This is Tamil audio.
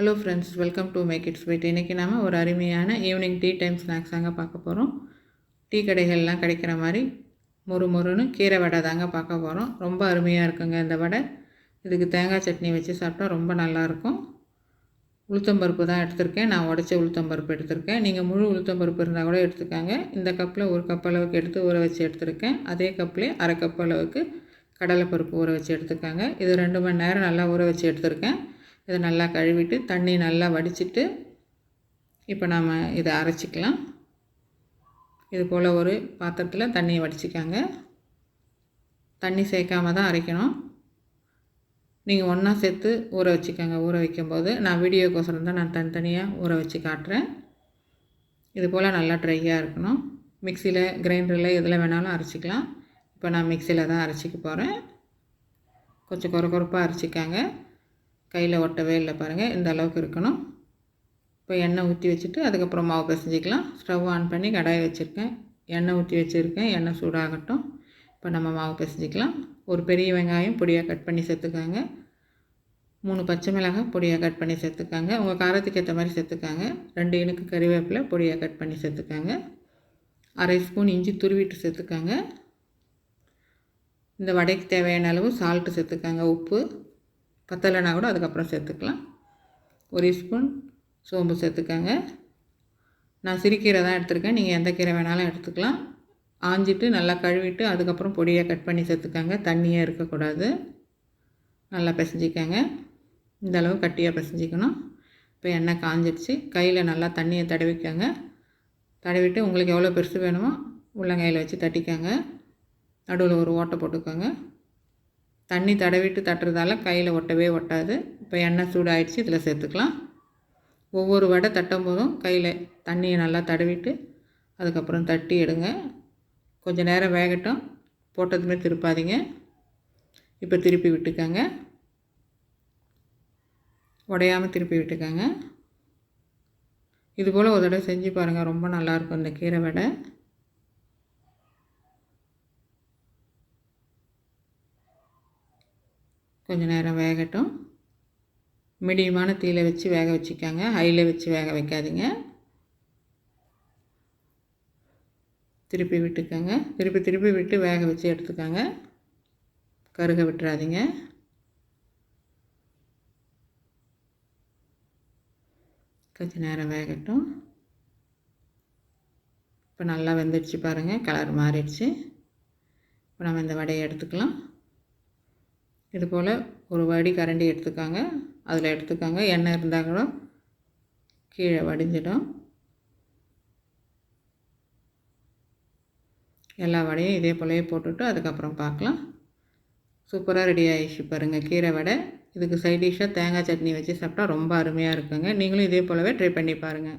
Hello friends welcome to make it's sweet இன்றைக்கி நாம் ஒரு அருமையான ஈவினிங் டீ டைம் ஸ்நாக்ஸ் தாங்க பார்க்க போகிறோம் டீ கடைகள்லாம் கிடைக்கிற மாதிரி மொறு மொறுன்னு கீரை வடை தாங்க பார்க்க போகிறோம் ரொம்ப அருமையாக இருக்குங்க இந்த வடை. இதுக்கு தேங்காய் சட்னி வச்சு சாப்பிட்டா ரொம்ப நல்லாயிருக்கும் உளுத்தம்பருப்பு தான் எடுத்திருக்கேன். நான் உடச்ச உளுத்தம்பருப்பு எடுத்திருக்கேன். நீங்கள் முழு உளுத்தம்பருப்பு இருந்தால் கூட எடுத்துக்காங்க. இந்த கப்பில் ஒரு கப் அளவுக்கு எடுத்து ஊற வச்சு எடுத்திருக்கேன். அதே கப்லேயே அரை கப் அளவுக்கு கடலைப்பருப்பு ஊற வச்சு எடுத்துக்காங்க. இது ரெண்டு மணி நேரம் நல்லா ஊற வச்சு எடுத்திருக்கேன். இதை நல்லா கழுவிட்டு தண்ணி நல்லா வடிச்சிட்டு இப்போ நாம் இதை அரைச்சிக்கலாம். இது போல் ஒரு பாத்திரத்தில் தண்ணியை வடிச்சிக்காங்க. தண்ணி சேர்க்காம தான் அரைக்கணும். நீங்கள் ஒன்றா சேர்த்து ஊற வச்சுக்கோங்க. ஊற வைக்கும்போது நான் வீடியோக்கோசரம் தான் நான் தனித்தனியாக ஊற வச்சு காட்டுறேன். இது போல் நல்லா ட்ரையாக இருக்கணும். மிக்சியில் கிரைண்டரில் எதில் வேணாலும் அரைச்சிக்கலாம். இப்போ நான் மிக்சியில் தான் அரைச்சிக்க போகிறேன் கொஞ்சம் குறை குறைப்பாக அரைச்சிக்காங்க. கையில் ஒட்டவே இல்லை பாருங்கள் இந்த அளவுக்கு இருக்கணும். இப்போ எண்ணெய் ஊற்றி வச்சுட்டு அதுக்கப்புறம் மாவு பிசைஞ்சிக்கலாம். ஸ்டவ் ஆன் பண்ணி கடாயை வச்சுருக்கேன். எண்ணெய் ஊற்றி வச்சுருக்கேன். எண்ணெய் சூடாகட்டும். இப்போ நம்ம மாவு பிசைஞ்சிக்கலாம். ஒரு பெரிய வெங்காயம் பொடியாக கட் பண்ணி சேர்த்துக்காங்க. மூணு பச்சை மிளகாய் பொடியாக கட் பண்ணி சேர்த்துக்காங்க. உங்கள் காரத்துக்கு ஏற்ற மாதிரி சேர்த்துக்காங்க. ரெண்டு இனுக்கு கறிவேப்பிலை பொடியாக கட் பண்ணி சேர்த்துக்காங்க. அரை ஸ்பூன் இஞ்சி துருவிட்டு சேர்த்துக்காங்க. இந்த வடைக்கு தேவையான அளவு சால்ட்டு சேர்த்துக்காங்க. உப்பு. பத்தலைனா கூட அதுக்கப்புறம் சேர்த்துக்கலாம். ஒரு ஸ்பூன் சோம்பு சேர்த்துக்கங்க. நான் சிறுக்கீரை தான் எடுத்துருக்கேன். நீங்கள் எந்த கீரை வேணாலும் எடுத்துக்கலாம். ஆஞ்சிட்டு நல்லா கழுவிட்டு அதுக்கப்புறம் பொடியாக கட் பண்ணி சேர்த்துக்கோங்க. தண்ணியாக இருக்கக்கூடாது. நல்லா பிசைஞ்சிக்கங்க. இந்தளவு கட்டியாக பிசைஞ்சிக்கணும். இப்போ எண்ணெய் காஞ்சிடுச்சு. கையில் நல்லா தண்ணியை தடவிக்கங்க. தடவிட்டு உங்களுக்கு எவ்வளோ பெருசு வேணுமோ உள்ளங்கையில் வச்சு தட்டிக்கங்க. நடுவில் ஒரு ஓட்டை போட்டுக்கோங்க. தண்ணி தடவிட்டு தட்டுறதால கையில் ஒட்டவே ஒட்டாது. இப்போ எண்ணெய் சூடாகிடுச்சு இதில் சேர்த்துக்கலாம். ஒவ்வொரு வடை தட்டும் போதும் கையில் தண்ணியை நல்லா தடவிட்டு அதுக்கப்புறம் தட்டி எடுங்க. கொஞ்சம் நேரம் வேகட்டும். போட்டதுமே திருப்பாதீங்க. இப்போ திருப்பி விட்டுக்கோங்க. உடையாமல் திருப்பி விட்டுக்கோங்க. இதுபோல் ஒரு தடவை செஞ்சு பாருங்கள் ரொம்ப நல்லாயிருக்கும் இந்த கீரை வடை. கொஞ்சம் நேரம் வேகட்டும். மீடியமான தீயில் வச்சு வேக வச்சுக்காங்க. ஹையில் வச்சு வேக வைக்காதீங்க. திருப்பி விட்டுக்கோங்க. திருப்பி திருப்பி விட்டு வேக வச்சு எடுத்துக்கோங்க. கருக விட்டுறாதீங்க. கொஞ்சம் நேரம் வேகட்டும். இப்போ நல்லா வெந்துடுச்சு பாருங்கள் கலர் மாறிடுச்சு. இப்போ நம்ம இந்த வடையை எடுத்துக்கலாம். இது போல் ஒரு வடி கரண்டி எடுத்துக்காங்க. அதில் எடுத்துக்காங்க. எண்ணெய் இருந்தால் கூட கீழே வடிஞ்சிடும். எல்லா வடையும் இதே போலவே போட்டுவிட்டு அதுக்கப்புறம் பார்க்கலாம். சூப்பராக ரெடி ஆகிடுச்சு பாருங்கள் கீரை வடை. இதுக்கு சைட் டிஷ்ஷாக தேங்காய் சட்னி வச்சு சாப்பிட்டா ரொம்ப அருமையாக இருக்குங்க. நீங்களும் இதே போலவே ட்ரை பண்ணி பாருங்கள்